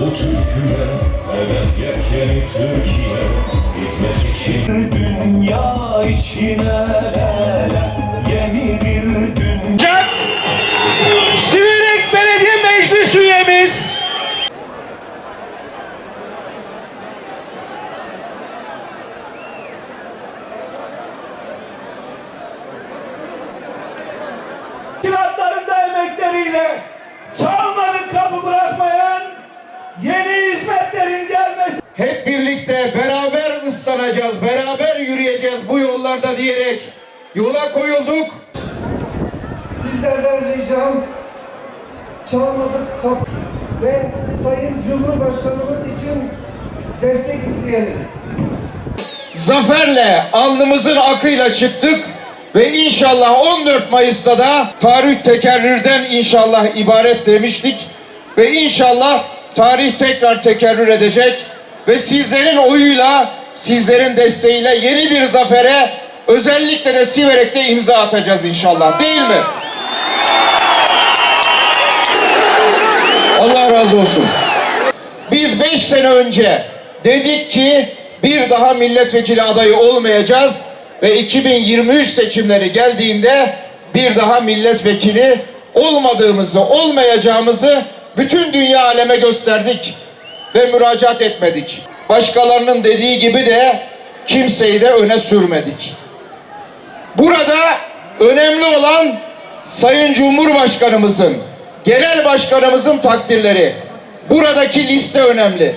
bu türküye Evet yepyeni Türkiye? Hizmet için Dünya içine lele Yeni bir dünya. Siverek Belediye Meclis üyemiz. Şiratlarında emekleriyle çalmadık kapı bırakmayan yeni hizmetlerin gelmesi hep birlikte beraber ıslanacağız, beraber yürüyeceğiz bu yollarda diyerek yola koyulduk. Sizlerden ricam çalmadık kapı ve Sayın Cumhurbaşkanımız için destek isteyelim. zaferle alnımızın akıyla çıktık ve inşallah 14 Mayıs'ta da tarih tekerrürden inşallah ibaret demiştik ve inşallah tarih tekrar tekerrür edecek ve sizlerin oyuyla sizlerin desteğiyle yeni bir zafere özellikle de Siverek'te imza atacağız inşallah değil mi? Allah razı olsun. Biz beş sene önce dedik ki bir daha milletvekili adayı olmayacağız ve 2023 seçimleri geldiğinde bir daha milletvekili olmadığımızı, olmayacağımızı bütün dünya aleme gösterdik ve müracaat etmedik. Başkalarının dediği gibi de kimseyi de öne sürmedik. Burada önemli olan Sayın Cumhurbaşkanımızın, Genel Başkanımızın takdirleri. Buradaki liste önemli.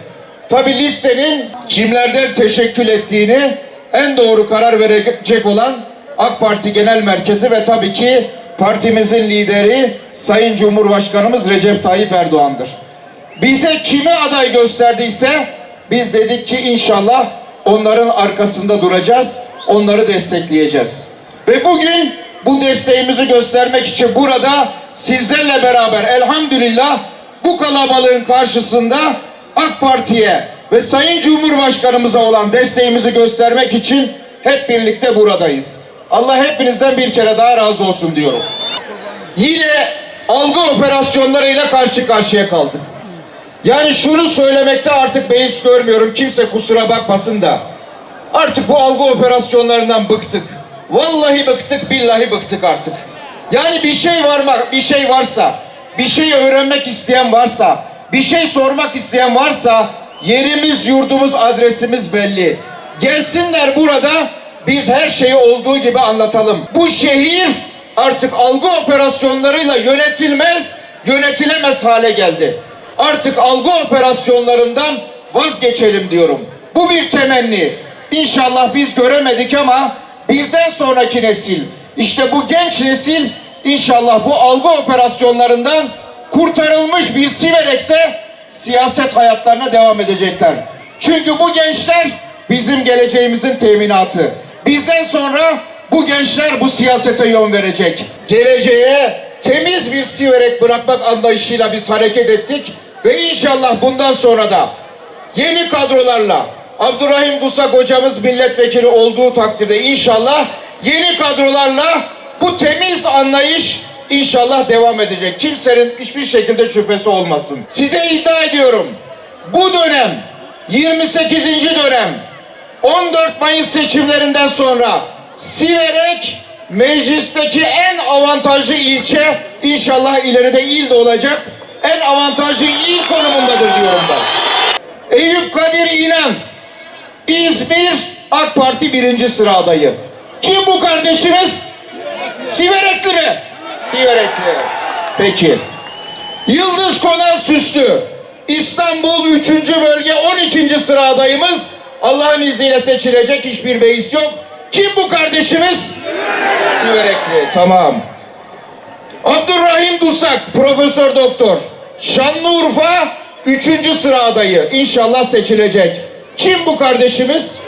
Tabi listenin kimlerden teşekkül ettiğini en doğru karar verecek olan AK Parti Genel Merkezi ve tabii ki partimizin lideri Sayın Cumhurbaşkanımız Recep Tayyip Erdoğan'dır. Bize kimi aday gösterdiyse biz dedik ki inşallah onların arkasında duracağız, onları destekleyeceğiz. Ve bugün bu desteğimizi göstermek için burada sizlerle beraber elhamdülillah bu kalabalığın karşısında AK Parti'ye ve Sayın Cumhurbaşkanımıza olan desteğimizi göstermek için hep birlikte buradayız. Allah hepinizden bir kere daha razı olsun diyorum. Yine algı operasyonlarıyla karşı karşıya kaldık. Yani şunu söylemekte artık beis görmüyorum. Kimse kusura bakmasın da. Artık bu algı operasyonlarından bıktık. Vallahi bıktık, billahi bıktık artık. Yani bir şey var mı, bir şey varsa, bir şey öğrenmek isteyen varsa, bir şey sormak isteyen varsa yerimiz, yurdumuz, adresimiz belli. Gelsinler burada biz her şeyi olduğu gibi anlatalım. Bu şehir artık algı operasyonlarıyla yönetilmez, yönetilemez hale geldi. Artık algı operasyonlarından vazgeçelim diyorum. Bu bir temenni. İnşallah biz göremedik ama bizden sonraki nesil, işte bu genç nesil inşallah bu algı operasyonlarından kurtarılmış bir Siverek'te siyaset hayatlarına devam edecekler. Çünkü bu gençler bizim geleceğimizin teminatı. Bizden sonra bu gençler bu siyasete yön verecek. Geleceğe temiz bir siverek bırakmak anlayışıyla biz hareket ettik ve inşallah bundan sonra da yeni kadrolarla Abdurrahim Dusak hocamız milletvekili olduğu takdirde inşallah yeni kadrolarla bu temiz anlayış inşallah devam edecek. Kimsenin hiçbir şekilde şüphesi olmasın. Size iddia ediyorum. Bu dönem 28. dönem 14 Mayıs seçimlerinden sonra Siverek meclisteki en avantajlı ilçe inşallah ileride il de olacak. En avantajlı il konumundadır diyorum ben. Eyüp Kadir İnan İzmir AK Parti birinci sıra adayı. Kim bu kardeşimiz? Siverekli mi? Siverekli. Peki. Yıldız Konan Süslü. İstanbul 3. bölge 12. sıra adayımız. Allah'ın izniyle seçilecek hiçbir beis yok. Kim bu kardeşimiz? Siverekli. Tamam. Abdurrahim Dusak, Profesör Doktor. Şanlıurfa 3. sıra adayı. İnşallah seçilecek. Kim bu kardeşimiz?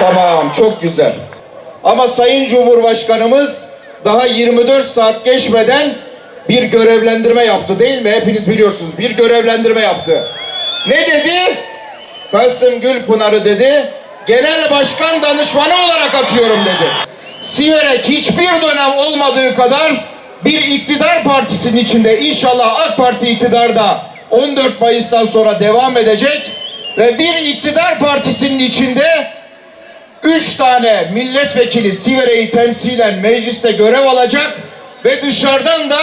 Tamam, çok güzel. Ama Sayın Cumhurbaşkanımız daha 24 saat geçmeden bir görevlendirme yaptı değil mi? Hepiniz biliyorsunuz. Bir görevlendirme yaptı. Ne dedi? Kasım Gülpınar'ı dedi. Genel Başkan Danışmanı olarak atıyorum dedi. Siverek hiçbir dönem olmadığı kadar bir iktidar partisinin içinde inşallah AK Parti iktidarda 14 Mayıs'tan sonra devam edecek ve bir iktidar partisinin içinde üç tane milletvekili Sivere'yi temsilen mecliste görev alacak ve dışarıdan da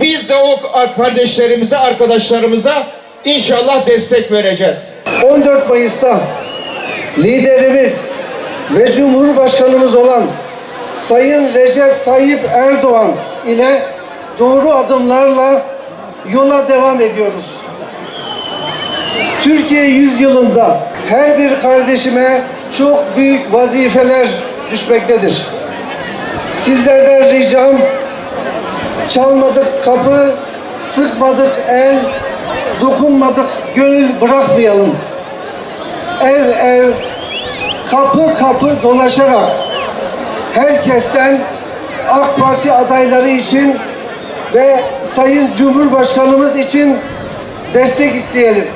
biz de o kardeşlerimize, arkadaşlarımıza inşallah destek vereceğiz. 14 Mayıs'ta liderimiz ve Cumhurbaşkanımız olan Sayın Recep Tayyip Erdoğan ile doğru adımlarla yola devam ediyoruz. Türkiye yüzyılında her bir kardeşime çok büyük vazifeler düşmektedir. Sizlerden ricam çalmadık kapı, sıkmadık el, dokunmadık gönül bırakmayalım. Ev ev, kapı kapı dolaşarak herkesten AK Parti adayları için ve Sayın Cumhurbaşkanımız için destek isteyelim.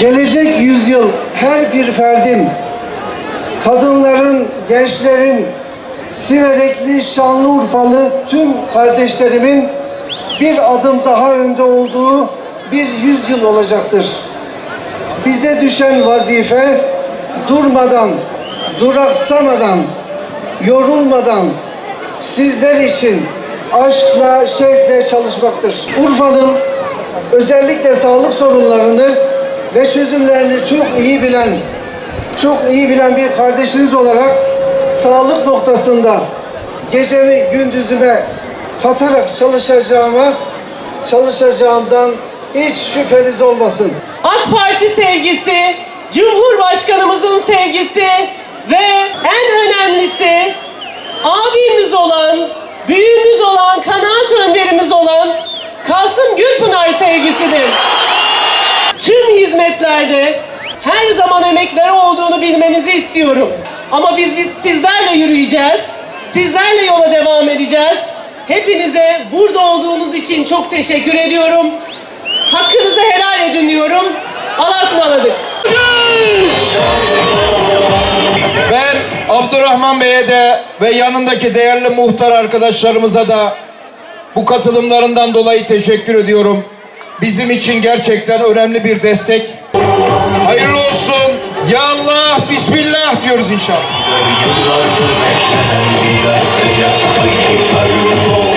Gelecek yüzyıl her bir ferdin, kadınların, gençlerin, Siverekli, Şanlıurfalı tüm kardeşlerimin bir adım daha önde olduğu bir yüzyıl olacaktır. Bize düşen vazife durmadan, duraksamadan, yorulmadan sizler için aşkla, şevkle çalışmaktır. Urfa'nın özellikle sağlık sorunlarını ve çözümlerini çok iyi bilen, çok iyi bilen bir kardeşiniz olarak sağlık noktasında gecemi gündüzüme katarak çalışacağıma, çalışacağımdan hiç şüpheniz olmasın. AK Parti sevgisi, Cumhurbaşkanımızın sevgisi ve en önemlisi abimiz olan, büyüğümüz olan, kanaat önderimiz olan Kasım Gülpınar sevgisidir. Tüm hizmetlerde her zaman emekleri olduğunu bilmenizi istiyorum. Ama biz biz sizlerle yürüyeceğiz. Sizlerle yola devam edeceğiz. Hepinize burada olduğunuz için çok teşekkür ediyorum. Hakkınızı helal edin diyorum. Allah'a ısmarladık. Ben Abdurrahman Bey'e de ve yanındaki değerli muhtar arkadaşlarımıza da bu katılımlarından dolayı teşekkür ediyorum. Bizim için gerçekten önemli bir destek. Hayırlı olsun. Ya Allah, Bismillah diyoruz inşallah.